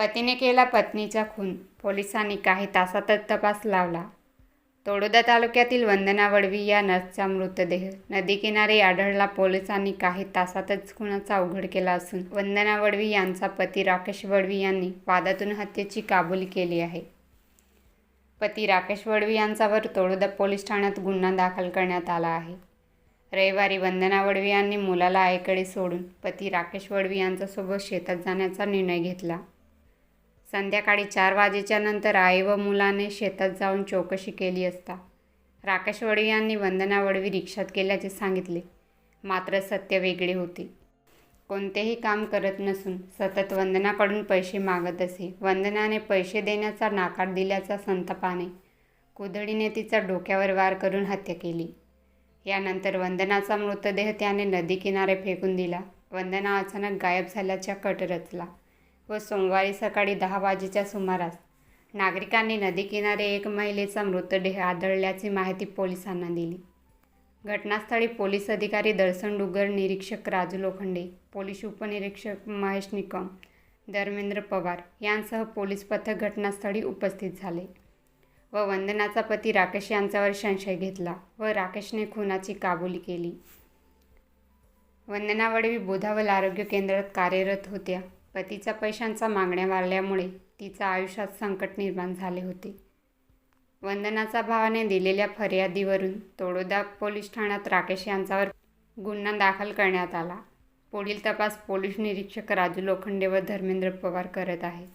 पतीने केला पत्नीचा खून. पोलिसांनी काही तासातच तपास लावला. तोडोदा तालुक्यातील वंदना वडवी या नर्सचा मृतदेह. नदीकिनारी आढळला पोलिसांनी काही तासातच खुनाचा उघड केला असून वंदना वडवी यांचा पती राकेश वडवी यांनी वादातून हत्येची काबुली केली आहे. पती राकेश वडवी यांच्यावर तोडोदा पोलीस ठाण्यात गुन्हा दाखल करण्यात आला आहे. रविवारी वंदना वडवी यांनी मुलाला आईकडे सोडून पती राकेश वडवी यांच्यासोबत शेतात जाण्याचा निर्णय घेतला. संध्याकाळी चार वाजेच्या नंतर आई व मुलाने शेतात जाऊन चौकशी केली असता. राकेश वडवी यांनी वंदना वडवी रिक्षात गेल्याचे सांगितले. मात्र सत्य वेगळे होते. कोणतेही काम करत नसून सतत वंदनाकडून पैसे मागत असे. वंदनाने पैसे देण्याचा नाकार दिल्याचा संतापाने कुदळीने तिचा डोक्यावर वार करून हत्या केली. यानंतर वंदनाचा मृतदेह त्याने नदीकिनारे फेकून दिला. वंदना अचानक गायब झाल्याचा कट रचला. व सोमवारी सकाळी दहा वाजेच्या सुमारास नागरिकांनी नदीकिनारे एक महिलेचा मृतदेह आढळल्याची माहिती पोलिसांना दिली. घटनास्थळी पोलीस अधिकारी दर्शन डुगर निरीक्षक राजू लोखंडे पोलीस उपनिरीक्षक महेश निकम धर्मेंद्र पवार यांसह पोलीस पथक घटनास्थळी उपस्थित झाले व वंदनाचा पती राकेश यांच्यावर संशय घेतला व राकेशने खुनाची काबुली केली. वंदना वडवी बोधावल आरोग्य केंद्रात कार्यरत होत्या. पतीचा पैशांचा मागण्या वाढल्यामुळे तिचा आयुष्यात संकट निर्माण झाले होते. वंदनाचा भावाने दिलेल्या फर्यादीवरून तोडोदा पोलीस ठाण्यात राकेश यांच्यावर गुन्हा दाखल करण्यात आला. पुढील तपास पोलीस निरीक्षक राजू लोखंडे व धर्मेंद्र पवार करत आहेत.